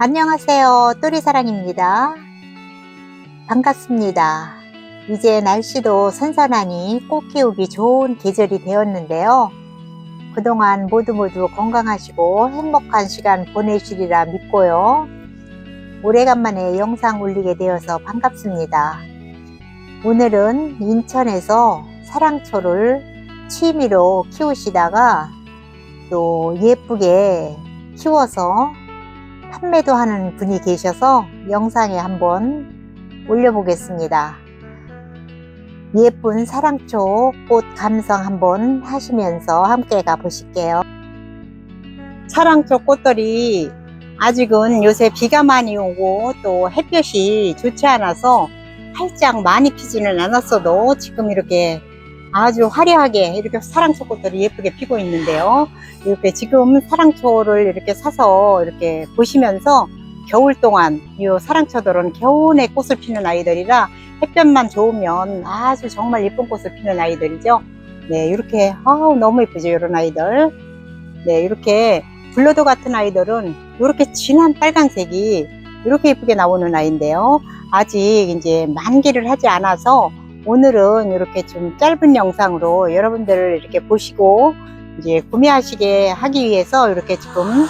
안녕하세요. 또리사랑입니다. 반갑습니다. 이제 날씨도 선선하니 꽃 키우기 좋은 계절이 되었는데요. 그동안 모두 모두 건강하시고 행복한 시간 보내시리라 믿고요. 오래간만에 영상 올리게 되어서 반갑습니다. 오늘은 인천에서 사랑초를 취미로 키우시다가 또 예쁘게 키워서 판매도 하는 분이 계셔서 영상에 한번 올려보겠습니다. 예쁜 사랑초 꽃 감상 한번 하시면서 함께 가보실게요. 사랑초 꽃들이 아직은 요새 비가 많이 오고 또 햇볕이 좋지 않아서 활짝 많이 피지는 않았어도 지금 이렇게 아주 화려하게 이렇게 사랑초 꽃들이 예쁘게 피고 있는데요. 이렇게 지금 사랑초를 이렇게 사서 이렇게 보시면서 겨울 동안 이 사랑초들은 겨울에 꽃을 피는 아이들이라 햇볕만 좋으면 아주 정말 예쁜 꽃을 피는 아이들이죠. 네, 이렇게 아우 너무 예쁘죠, 이런 아이들. 네, 이렇게 블러드 같은 아이들은 이렇게 진한 빨간색이 이렇게 예쁘게 나오는 아이인데요. 아직 이제 만개를 하지 않아서 오늘은 이렇게 좀 짧은 영상으로 여러분들을 이렇게 보시고 이제 구매하시게 하기 위해서 이렇게 지금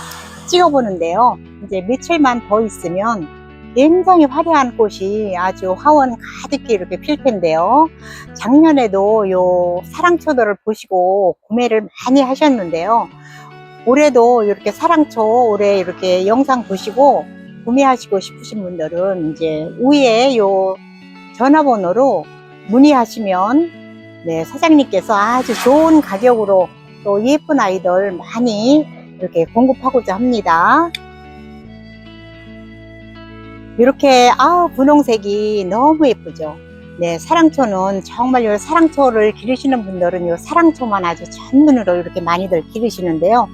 찍어보는데요. 이제 며칠만 더 있으면 굉장히 화려한 꽃이 아주 화원 가득히 이렇게 필 텐데요. 작년에도 요 사랑초들을 보시고 구매를 많이 하셨는데요. 올해도 이렇게 사랑초 올해 이렇게 영상 보시고 구매하시고 싶으신 분들은 이제 위에 요 전화번호로 문의하시면 네, 사장님께서 아주 좋은 가격으로 또 예쁜 아이들 많이 이렇게 공급하고자 합니다. 이렇게 아 분홍색이 너무 예쁘죠. 네, 사랑초는 정말 요 사랑초를 기르시는 분들은 요 사랑초만 아주 전문으로 이렇게 많이들 기르시는데요.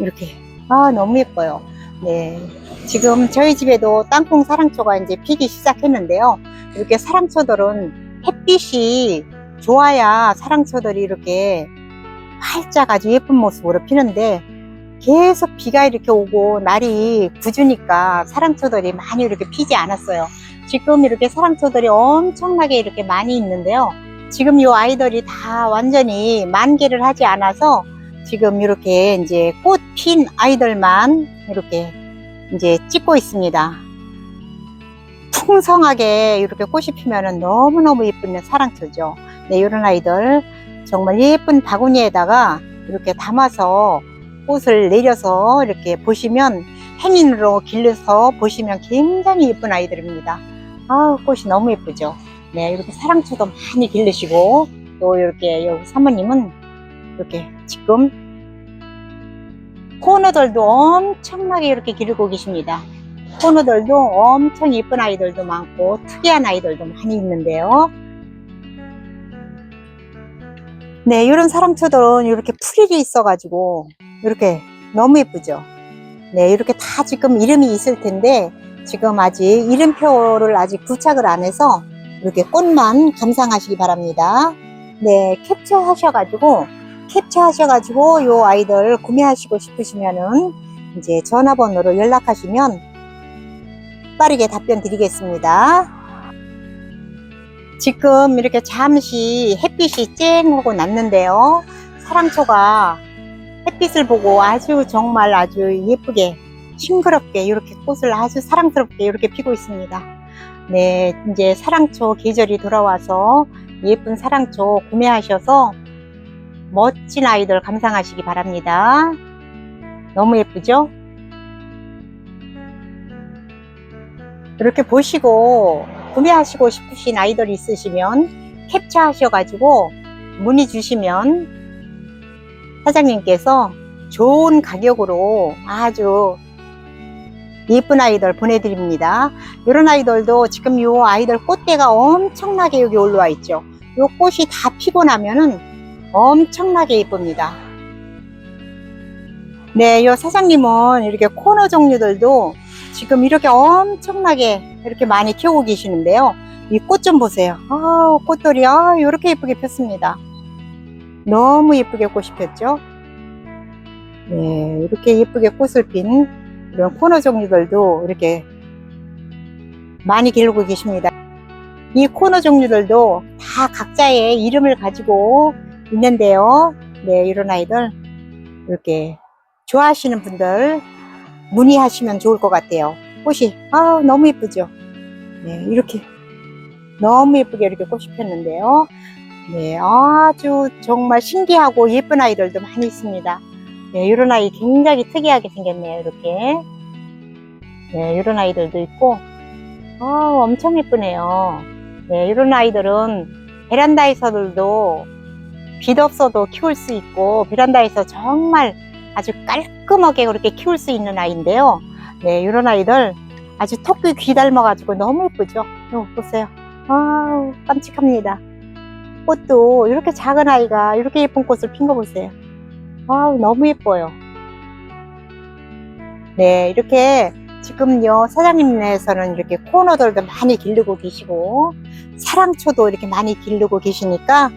이렇게 아 너무 예뻐요. 네, 지금 저희 집에도 땅콩 사랑초가 이제 피기 시작했는데요. 이렇게 사랑초들은 햇빛이 좋아야 사랑초들이 이렇게 활짝 아주 예쁜 모습으로 피는데 계속 비가 이렇게 오고 날이 굳으니까 사랑초들이 많이 이렇게 피지 않았어요. 지금 이렇게 사랑초들이 엄청나게 이렇게 많이 있는데요. 지금 이 아이들이 다 완전히 만개를 하지 않아서 지금 이렇게 이제 꽃 핀 아이들만 이렇게 이제 찍고 있습니다. 풍성하게 이렇게 꽃이 피면은 너무너무 예쁜 사랑초죠. 네, 이런 아이들 정말 예쁜 바구니에다가 이렇게 담아서 꽃을 내려서 이렇게 보시면 행인으로 길러서 보시면 굉장히 예쁜 아이들입니다. 아 꽃이 너무 예쁘죠. 네, 이렇게 사랑초도 많이 기르시고 또 이렇게 여기 사모님은 이렇게 지금 코너들도 엄청나게 이렇게 기르고 계십니다. 코너들도 엄청 예쁜 아이들도 많고 특이한 아이들도 많이 있는데요. 네, 이런 사랑초들은 이렇게 풀이 있어가지고 이렇게 너무 예쁘죠. 네, 이렇게 다 지금 이름이 있을 텐데 지금 아직 이름표를 아직 부착을 안 해서 이렇게 꽃만 감상하시기 바랍니다. 네, 캡처 하셔가지고 캡처 하셔가지고 요 아이들 구매하시고 싶으시면은 이제 전화번호로 연락하시면 빠르게 답변 드리겠습니다. 지금 이렇게 잠시 햇빛이 쨍 하고 났는데요. 사랑초가 햇빛을 보고 아주 정말 아주 예쁘게 싱그럽게 이렇게 꽃을 아주 사랑스럽게 이렇게 피고 있습니다. 네, 이제 사랑초 계절이 돌아와서 예쁜 사랑초 구매하셔서 멋진 아이들 감상하시기 바랍니다. 너무 예쁘죠? 이렇게 보시고 구매하시고 싶으신 아이들 있으시면 캡처 하셔가지고 문의 주시면 사장님께서 좋은 가격으로 아주 예쁜 아이들 보내드립니다. 이런 아이들도 지금 이 아이들 꽃대가 엄청나게 여기 올라와 있죠. 이 꽃이 다 피고 나면은 엄청나게 예쁩니다. 네, 이 사장님은 이렇게 코너 종류들도 지금 이렇게 엄청나게 이렇게 많이 키우고 계시는데요. 이 꽃 좀 보세요. 아, 꽃들이 아, 이렇게 예쁘게 폈습니다. 너무 예쁘게 꽃이 폈죠? 네, 이렇게 예쁘게 꽃을 핀 이런 코너 종류들도 이렇게 많이 기르고 계십니다. 이 코너 종류들도 다 각자의 이름을 가지고 있는데요. 네, 이런 아이들 이렇게 좋아하시는 분들 문의하시면 좋을 것 같아요. 꽃이 아 너무 예쁘죠. 네, 이렇게 너무 예쁘게 이렇게 꽃이 폈는데요. 네, 아주 정말 신기하고 예쁜 아이들도 많이 있습니다. 네, 이런 아이 굉장히 특이하게 생겼네요. 이렇게. 네, 이런 아이들도 있고, 아, 엄청 예쁘네요. 네, 이런 아이들은 베란다에서들도 빛 없어도 키울 수 있고, 베란다에서 정말 아주 깔끔하게 그렇게 키울 수 있는 아이인데요. 네, 이런 아이들 아주 토끼 귀 닮아가지고 너무 예쁘죠? 요, 보세요. 아 깜찍합니다. 꽃도 이렇게 작은 아이가 이렇게 예쁜 꽃을 핀 거 보세요. 아 너무 예뻐요. 네, 이렇게 지금요, 사장님네에서는 이렇게 코너들도 많이 기르고 계시고, 사랑초도 이렇게 많이 기르고 계시니까,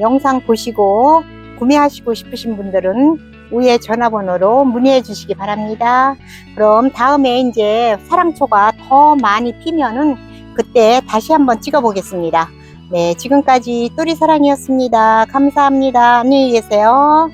영상 보시고, 구매하시고 싶으신 분들은 위에 전화번호로 문의해 주시기 바랍니다. 그럼 다음에 이제 사랑초가 더 많이 피면은 그때 다시 한번 찍어 보겠습니다. 네, 지금까지 또리사랑이었습니다. 감사합니다. 안녕히 계세요.